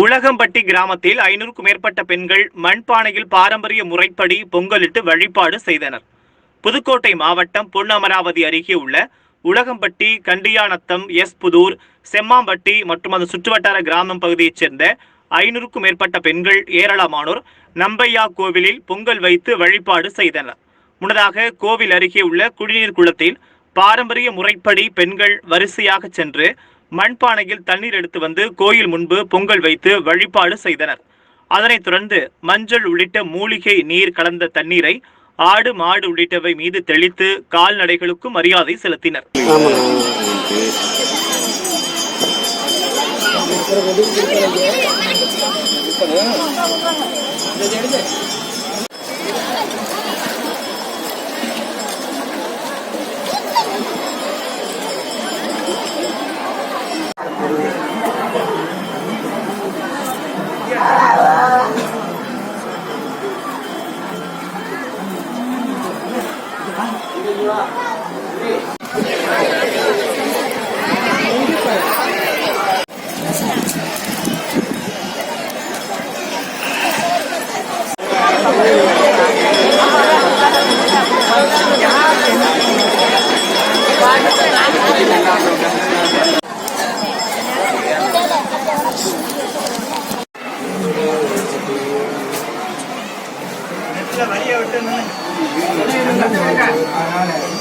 உலகம்பட்டி கிராமத்தில் ஐநூறுக்கும் மேற்பட்ட பெண்கள் மண்பானையில் பாரம்பரிய முறைப்படி பொங்கலிட்டு வழிபாடு செய்தனர். புதுக்கோட்டை மாவட்டம் பொன்னமராவதி அருகே உள்ள உலகம்பட்டி கண்டியானத்தம் எஸ் புதூர் செம்மாம்பட்டி மற்றும் அது சுற்றுவட்டார கிராமம் பகுதியைச் சேர்ந்த ஐநூறுக்கும் மேற்பட்ட பெண்கள் ஏராளமானோர் நம்பையா கோவிலில் பொங்கல் வைத்து வழிபாடு செய்தனர். முன்னதாக கோவில் அருகே உள்ள குடிநீர் குளத்தில் பாரம்பரிய முறைப்படி பெண்கள் வரிசையாக சென்று மண்பானையில் தண்ணீர் எடுத்து வந்து கோயில் முன்பு பொங்கல் வைத்து வழிபாடு செய்தனர். அதனைத் தொடர்ந்து மஞ்சள் உள்ளிட்ட மூலிகை நீர் கலந்த தண்ணீரை ஆடு மாடு உள்ளிட்டவை மீது தெளித்து கால்நடைகளுக்கு மரியாதை செலுத்தினர். வழியை விட்டு 这边看这边